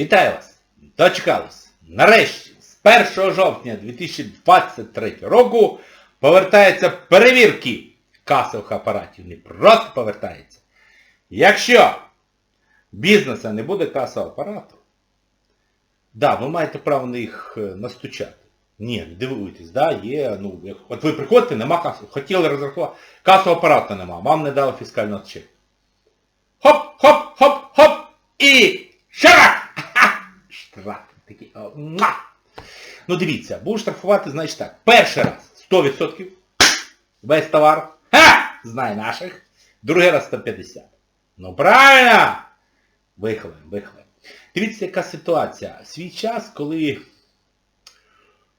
Вітаю вас! Дочекались! Нарешті, з 1 жовтня 2023 року повертаються перевірки касових апаратів. Не просто повертаються. Якщо бізнеса не буде касового апарату, да, ви маєте право на їх е, настучати. Ні, не дивуйтесь, да, є, ну, як- от ви приходите, нема касу, хотіли розрахувати, касового апарату нема, вам не дали фіскального чеку. Хоп, хоп, хоп, хоп, і! Ха! Такий. о! Ну дивіться, буду штрафувати, значить так. Перший раз 100%. Весь товар. Ха! Знай наших. Другий раз 150. Ну правильно! Виховаємо, виховаємо. Дивіться, яка ситуація. Свій час, коли,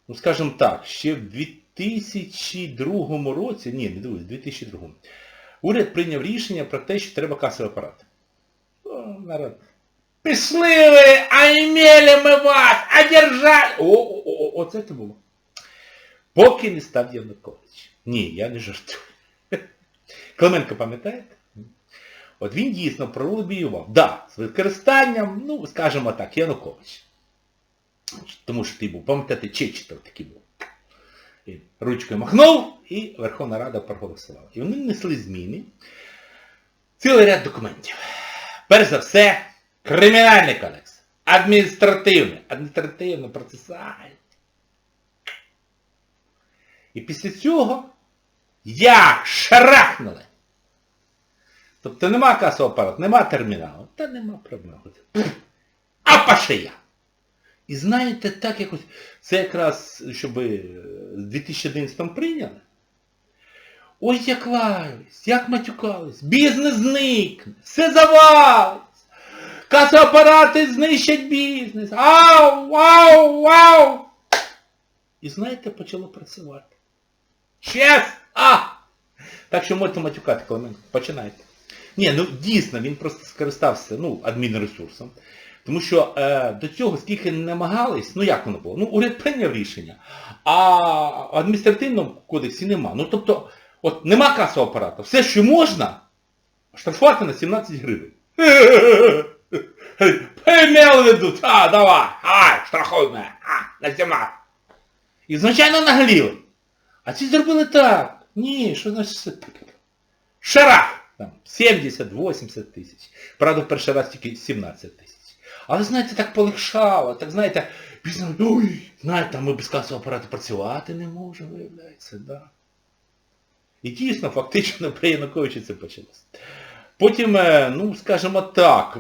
ну скажімо так, ще в 2002 році, ні, не дивись, в 2002 уряд прийняв рішення про те, що треба касовий апарат. О, народ. Пішли ви, а імели ми вас, а держали. О, о, о, о, це було. Поки не став Янукович. Ні, я не жартую. Клименко пам'ятаєте? От він дійсно пролобіював. Да, з використанням, ну, скажімо так, Янукович. Тому що ти був, пам'ятаєте, Чечетов такий був. І ручкою махнув, і Верховна Рада проголосувала. І вони внесли зміни. Цілий ряд документів. Перш за все, кримінальний кодекс. Адміністративний. Адміністративно-процесуальний. І після цього як шарахнули. Тобто нема касового апарату, нема терміналу. Та нема проблем. А пашия. І знаєте, так якось, це якраз, щоб в 2011 прийняли. Ой, як лаялись, як матюкались, бізнес зникне, все завалиться. Касоапарати знищать бізнес. Ау, ау, ау. І знаєте, почало працювати. Чес! А! Так що можете матюкати, коли ми починаєте. Ні, ну дійсно, він просто скористався ну, адмінресурсом. Тому що е, до цього скільки не намагались, ну як воно було? Ну, уряд прийняв рішення, а в адміністративному кодексі нема. Ну тобто, от нема касового апарату. Все, що можна, штрафувати на 17 гривень. Поймел ведуть, а, давай, ай, штрафуй мене, а, на 17. І, звичайно, нагліли. А ці зробили так. Ні, що значить шарах. Там 70-80 тисяч. Правда, в перший раз тільки 17 тисяч. Але, знаєте, так полегшало, так, знаєте, пізно, ой, знаєте, ми без касового апарату працювати не можемо, виявляється, да. І дійсно, фактично, при Януковичі це почалося. Потім, е, ну, скажімо так,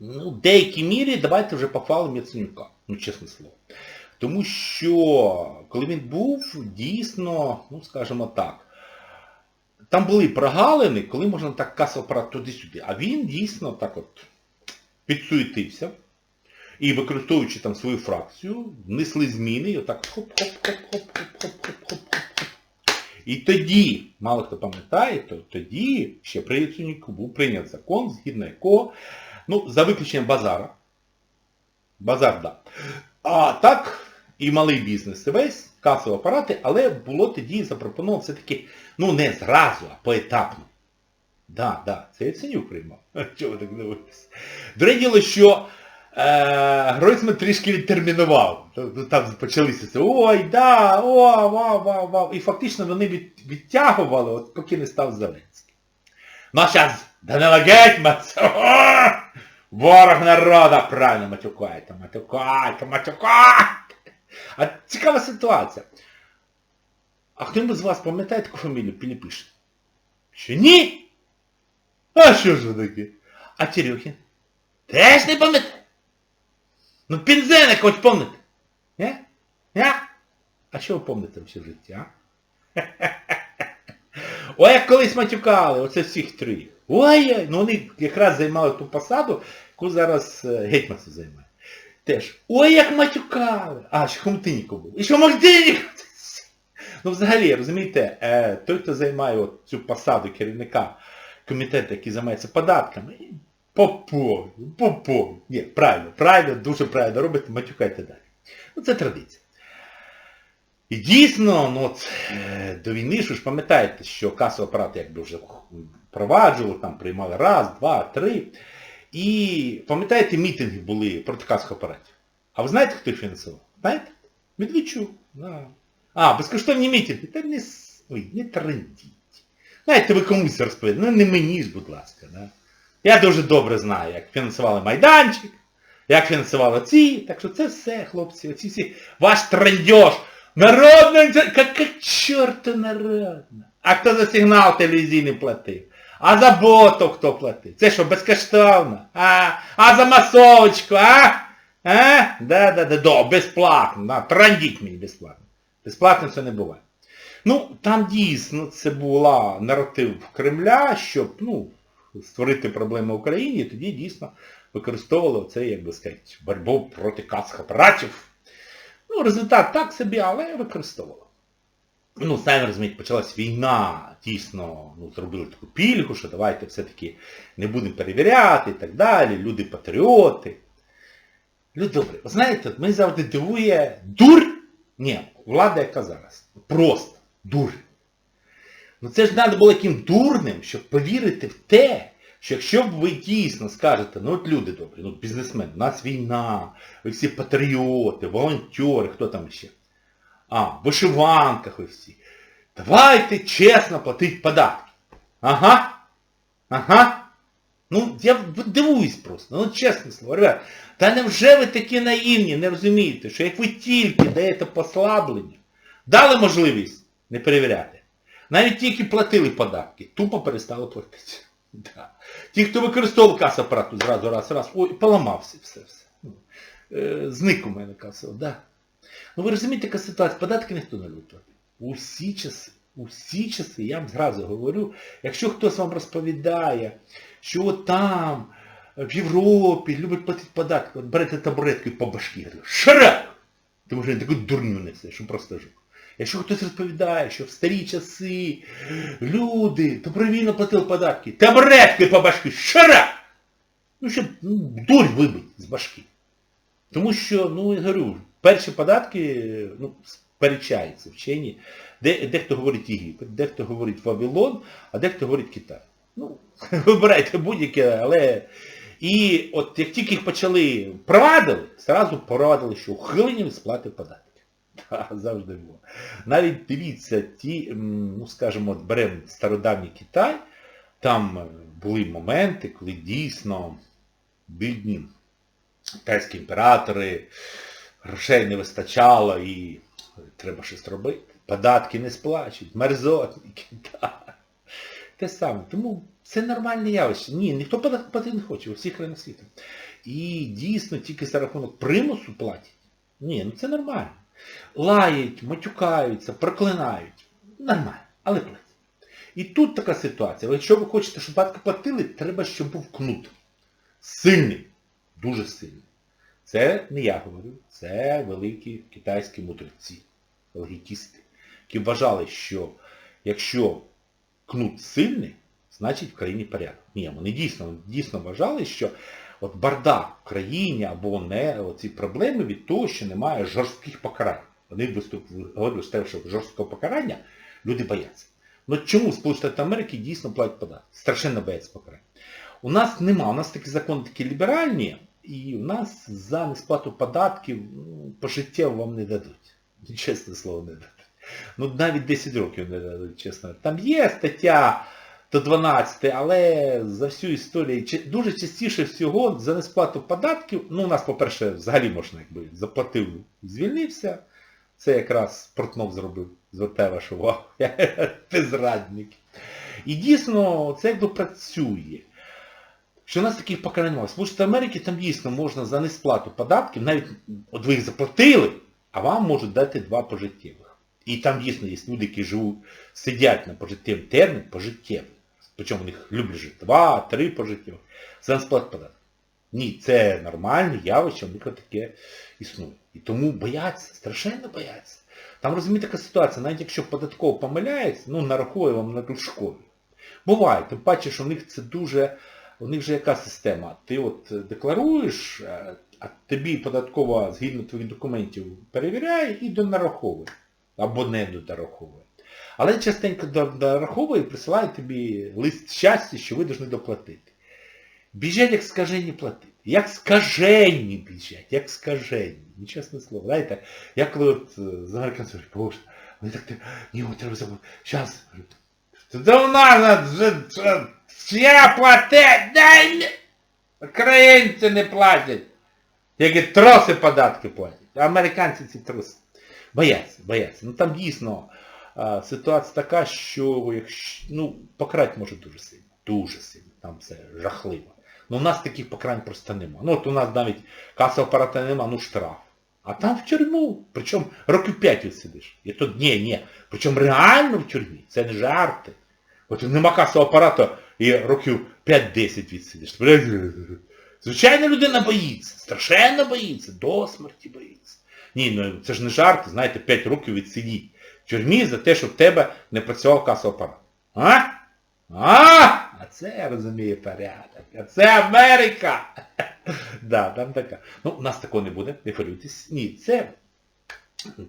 ну, в деякій мірі давайте вже похвалимо Яценюка, ну, чесне слово. Тому що, коли він був, дійсно, ну, скажімо так, там були прогалини, коли можна так касовий апарат туди-сюди. А він дійсно так от підсуетився. І використовуючи там свою фракцію, внесли зміни і отак хоп-хоп-хоп-хоп-хоп-хоп-хоп-хоп. І тоді, мало хто пам'ятає, то тоді ще при Яценюку був прийнят закон, згідно якого, ну, за виключенням базара. Базар, да. А так, і малий бізнес, і весь, касові апарати, але було тоді запропоновано все-таки, ну не зразу, а поетапно. Да, да, це Яценюк приймав. Чого ви так дивитесь? Друге діло, що е, Гройсман трішки відтермінував. Там почалися це, ой, да, о, вау, вау, вау. І фактично вони від, відтягували, от поки не став Зеленський. Ну а зараз Данила Гетьманц, о, ворог народа, правильно матюкайте, матюкайте, матюкайте. А цікава ситуація. А хто з вас пам'ятає таку фамілію Піліпишин? Що ні? А що ж ви таке? А Терехін? Теж не пам'ятає? Ну Пінзеник хоч пам'ятаєте? Не? Не? А що ви пам'ятаєте все в житті, а? Ой, як колись матюкали, оце всіх три. Ой, ну вони якраз займали ту посаду, яку зараз е, гетьманство займає. Теж. Ой, як матюкали! А, ще Хомтинніко був. І що Магдинніко? Ну взагалі, розумієте, е, той, хто займає цю посаду керівника комітету, який займається податками, попов, попов. Ні, правильно, правильно, дуже правильно робите, матюкайте далі. Ну це традиція. І дійсно, ну, е, до війни ви ж пам'ятаєте, що касовий апарат якби вже впроваджували, там приймали раз, два, три. І пам'ятаєте, мітинги були проти касових апаратів? А ви знаєте, хто їх фінансував? Знаєте? Медведчук. Да. А, безкоштовні мітинги. Та не, ой, не трендіть. Знаєте, ви комусь розповідаєте. Ну не мені ж, будь ласка. Да? Я дуже добре знаю, як фінансували Майданчик, як фінансували ці. Так що це все, хлопці, оці всі. Ваш трендьош. Народна, яка чорта народна. А хто за сигнал телевізійний платив? А за боту хто платив? Це що, безкоштовно? А, а за масовочку, а? А? Да, да, да, да, безплатно. Да. Трандіть мені безплатно. Безплатно це не буває. Ну, там дійсно це була наратив Кремля, щоб, ну, створити проблеми Україні, і тоді дійсно використовували це, як би сказати, боротьбу проти касових апаратів. Ну, результат так собі, але використовували. Ну, самі розумієте, почалась війна, дійсно, ну, зробили таку пільгу, що давайте все-таки не будемо перевіряти і так далі, люди патріоти. Люди добрі, ви знаєте, мене завжди дивує дур, ні, влада яка зараз. Просто дур. Ну це ж треба було яким дурним, щоб повірити в те, що якщо ви дійсно скажете, ну от люди добрі, ну бізнесмен, у нас війна, ви всі патріоти, волонтери, хто там ще? А, в вишиванках ви всі. Давайте чесно платити податки. Ага. Ага. Ну, я дивуюсь просто. Ну, чесне слово, ребят. Та невже ви такі наївні, не розумієте, що як ви тільки даєте послаблення, дали можливість не перевіряти. Навіть ті, які платили податки, тупо перестали платити. Да. Ті, хто використовував касу апарату зразу раз, раз, ой, поламався все, все. Ну, е, зник у мене каса, да. Ну ви розумієте, яка ситуація, податки ніхто не любить. Усі часи, усі часи, я вам зразу говорю, якщо хтось вам розповідає, що там, в Європі люблять платити податки, берете табуретку і по башки, говорю, шарак! Тому що він таку дурню несе, що просто жук. Якщо хтось розповідає, що в старі часи люди добровільно платили податки, табуретки по башки, шарак! Ну, щоб ну, дурь вибить з башки. Тому що, ну, я говорю, перші податки, ну, сперечаються вчені. Де, дехто говорить Єгипет, дехто говорить Вавилон, а дехто говорить Китай. Ну, вибирайте будь-яке, але... І от як тільки їх почали провадили, зразу провадили, що ухилення від сплати податків. Так, завжди було. Навіть дивіться, ті, ну скажімо, от беремо стародавній Китай, там е, були моменти, коли дійсно бідні китайські імператори, грошей не вистачало і треба щось робити. Податки не сплачують, мерзотники. Так. Те саме. Тому це нормальне явище. Ні, ніхто платити не хоче у всіх країнах світу. І дійсно тільки за рахунок примусу платять. Ні, ну це нормально. Лають, матюкаються, проклинають. Нормально, але платять. І тут така ситуація. Якщо ви хочете, щоб податки платили, треба, щоб був кнут. Сильний. Дуже сильний. Це не я говорю, це великі китайські мудреці, логікісти, які вважали, що якщо кнут сильний, значить в країні порядок. Ні, вони дійсно, дійсно вважали, що от бардак в країні або не оці проблеми від того, що немає жорстких покарань. Вони говорили, що жорсткого покарання люди бояться. Ну чому Сполучені Америки дійсно платять податки? Страшенно бояться покарань. У нас нема, у нас такі закони такі ліберальні, і у нас за несплату податків ну, пожиттєво вам не дадуть. Чесне слово, не дадуть. Ну навіть 10 років не дадуть, чесно. Там є стаття до 12, але за всю історію дуже частіше всього за несплату податків, ну у нас, по-перше, взагалі можна, якби заплатив, звільнився. Це якраз Портнов зробив, звертаю вашу увагу. Ти зрадник. І дійсно це якби працює. Що у нас таких покарань немає. Сполучені Америки там дійсно можна за несплату податків, навіть от ви їх заплатили, а вам можуть дати два пожиттєвих. І там дійсно є люди, які живуть, сидять на пожиттєвий термін, пожиттєвий. Причому них люблять жити два, три пожиттєвих. За несплату податків. Ні, це нормальне явище, у них таке існує. І тому бояться, страшенно бояться. Там розумієте, така ситуація, навіть якщо податково помиляється, ну нарахує вам на школі. Буває, тим паче, що у них це дуже, у них вже яка система? Ти от декларуєш, а тобі податкова згідно твоїх документів перевіряє і донараховує. Або не донараховує. Але частенько донараховує і присилає тобі лист щастя, що ви повинні доплатити. біжать як скажені платити. Як скажені біжать, як скажені. Нечесне слово. Знаєте, я коли от е, з американцями говорю, боже, вони так, ні, треба забути. Щас. Це у нас ще платить, дай. Українці не платять. Тільки троси податки платять. А американці ці троси. Бояться, бояться. Ну там дійсно ситуація така, що якщо, ну, покарати може дуже сильно. Дуже сильно. Там все жахливо. Ну у нас таких покарань просто нема. Ну от у нас навіть касового апарата нема, ну штраф. А там в тюрму. Причому років 5 відсидиш. І тут ні, ні. Причому реально в тюрмі. Це не жарти. От нема касового апарату і років 5-10 відсидиш. Звичайно, людина боїться. Страшенно боїться. До смерті боїться. Ні, ну це ж не жарти, знаєте, 5 років відсидіть тюрмі за те, щоб в тебе не працював касовий апарат. А? А? А це я розумію порядок. А це Америка! да, там така. Ну, у нас такого не буде, не хвилюйтесь. Ні, це...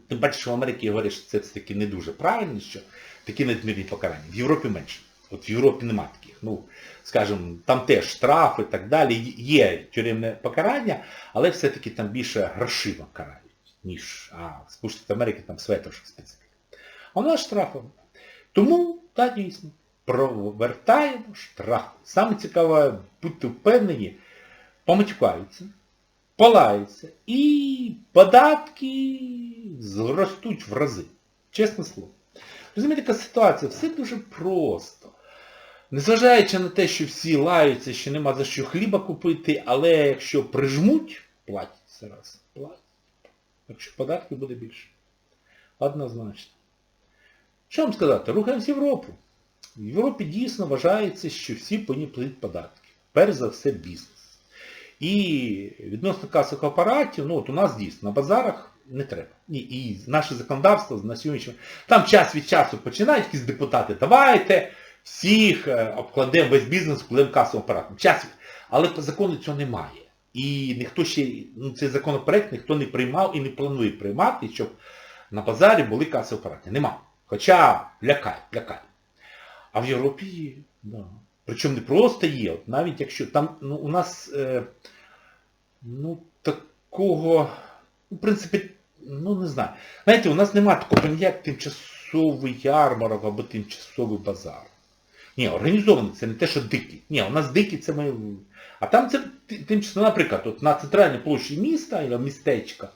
Ти бачиш, що в Америці говорять, що це все-таки не дуже правильно, що такі надмірні покарання. В Європі менше. От в Європі нема таких. Ну, скажімо, там теж штраф і так далі. Є тюремне покарання, але все-таки там більше грошима карають, ніж а, в Сполучених Америки там своя трошки специфіка. А нас штрафом. Тому, так, дійсно, провертаємо штраф. Саме цікаве, будьте впевнені, поматюкаються, палаються і податки зростуть в рази. Чесне слово. Розумієте, яка ситуація? Все дуже просто. Незважаючи на те, що всі лаються, що нема за що хліба купити, але якщо прижмуть, платять зараз. Платять. Якщо податки буде більше. Однозначно. Що вам сказати? Рухаємось в Європу. В Європі дійсно вважається, що всі платити податки. Перш за все бізнес. І відносно касових апаратів, ну от у нас дійсно на базарах не треба. І, і наше законодавство на сьогоднішньому... Там час від часу починають якісь депутати, давайте всіх е, обкладемо весь бізнес, обкладемо касовим апаратом. Час. Але по закону цього немає. І ніхто ще, ну цей законопроект ніхто не приймав і не планує приймати, щоб на базарі були касові апарати. Нема. Хоча лякає, лякає. А в Європі є. Да. Причому не просто є, от навіть якщо там ну, у нас е, ну, такого, ну, в принципі, ну не знаю. Знаєте, у нас немає такого поняття, як тимчасовий ярмарок або тимчасовий базар. Ні, організований, це не те, що дикий. Ні, у нас дикий це ми. А там це тимчасово, наприклад, от на центральній площі міста або містечка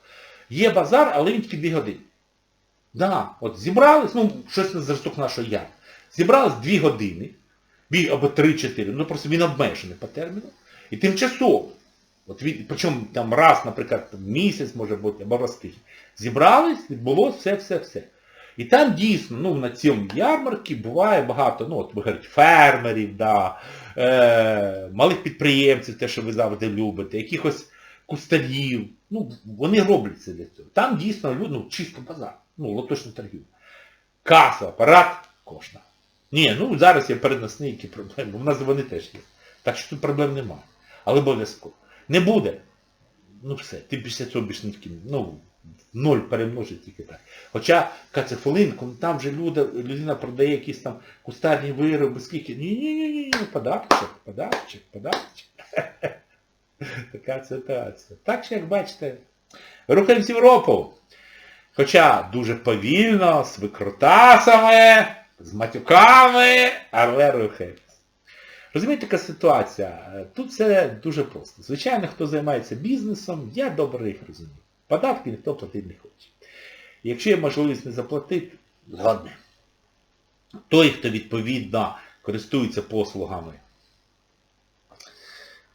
є базар, але він тільки 2 години. Да, от зібрались, ну, щось на зразок нашого я. Зібрались 2 години, або 3-4, ну просто він обмежений по терміну. І тимчасово. От він, причому там раз, наприклад, місяць може бути, або раз тиждень. Зібрались, відбулося все-все-все. І там дійсно, ну, на цьому ярмарці буває багато, ну, от ви говорите, фермерів, да, е, малих підприємців, те, що ви завжди любите, якихось кустарів. Ну, вони роблять це для цього. Там дійсно люди, ну, чисто базар, ну, лоточна торгівля. Каса, апарат, кошна. Ні, ну зараз є переносні які проблеми, в нас вони теж є. Так що тут проблем немає. Але обов'язково. Не буде. Ну все, ти після цього більш не вкинеш. Ну, ноль перемножить тільки так. Хоча кацефолинку, там же люди, людина продає якісь там кустарні вироби, скільки. Ні-ні-ні, податчик, податчик, податчик. Така ситуація. Так що, як бачите, рухаємось в Європу. Хоча дуже повільно, з викрутасами, з матюками, але рухаємось. Розумієте, яка ситуація? Тут все дуже просто. Звичайно, хто займається бізнесом, я добре їх розумію. Податки ніхто платити не хоче. Якщо є можливість не заплатити, згодне. Той, хто відповідно користується послугами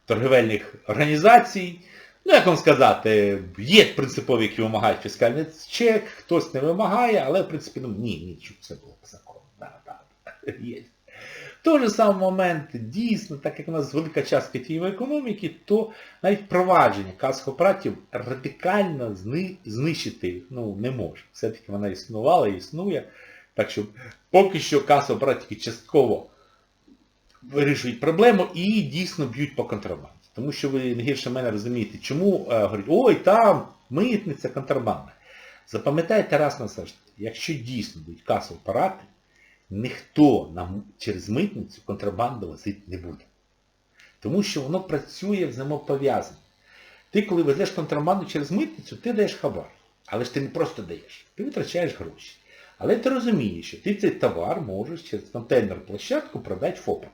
торговельних організацій, ну, як вам сказати, є принципові, які вимагають фіскальний чек, хтось не вимагає, але в принципі, ну ні, ні, щоб це було по закону. Да, да, є. Той же самий момент, дійсно, так як у нас велика частка тієї економіки, то навіть впровадження касових апаратів радикально зни- знищити ну, не може. Все-таки вона існувала і існує. Так що поки що касові апаратики частково вирішують проблему і дійсно б'ють по контрабанді. Тому що ви не гірше мене розумієте, чому е, говорять, ой, там митниця контрабанда. Запам'ятайте раз назавжди, якщо дійсно будуть касові апарати, ніхто нам через митницю контрабанду возити не буде. Тому що воно працює взаємопов'язано. Ти, коли везеш контрабанду через митницю, ти даєш хабар. Але ж ти не просто даєш, ти витрачаєш гроші. Але ти розумієш, що ти цей товар можеш через контейнер площадку продати ФОПам.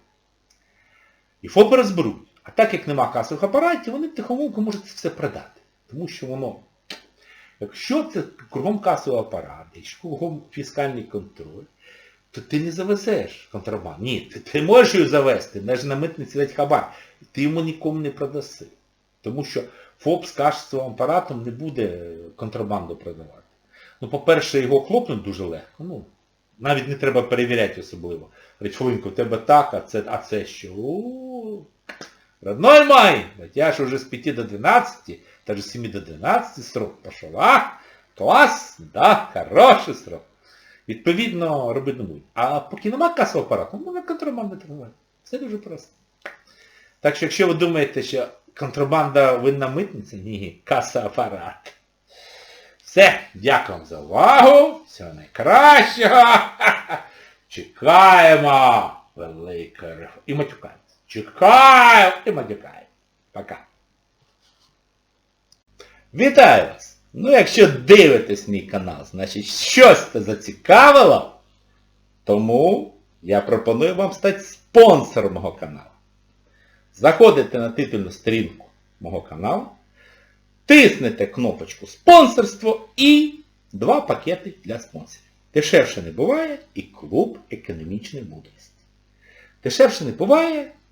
І ФОПи розберуть. А так як нема касових апаратів, вони тихомолку можуть це все продати. Тому що воно, якщо це кругом касовий апарат, якщо кругом фіскальний контроль, то ти не завезеш контрабанду. Ні, ти, ти можеш її завести, ж на митниці дать хабар. Ти йому нікому не продаси. Тому що ФОП з касовим апаратом не буде контрабанду продавати. Ну, по-перше, його хлопнуть дуже легко. Ну, навіть не треба перевіряти особливо. Хвилинку, в тебе так, а це, а це що? Родной мой, я ж уже с 5 до 12, даже с 7 до 12 срок пошел. А? Клас, да, хороший срок. Відповідно, робити не будуть. А поки нема касового апарату, можна контрабанду торгувати. Все дуже просто. Так що якщо ви думаєте, що контрабанда винна митниця, ні, каса апарат. Все, дякую вам за увагу. Всього найкращого. Чекаємо великої реформи. І матюкаємо. Чекаємо і матюкаємо. Пока. Вітаю вас! Ну, якщо дивитесь мій канал, значить щось це зацікавило, тому я пропоную вам стати спонсором мого каналу. Заходите на титульну сторінку мого каналу, тиснете кнопочку спонсорство і два пакети для спонсорів. Дешевше не буває і клуб економічної мудрості. Дешевше не буває,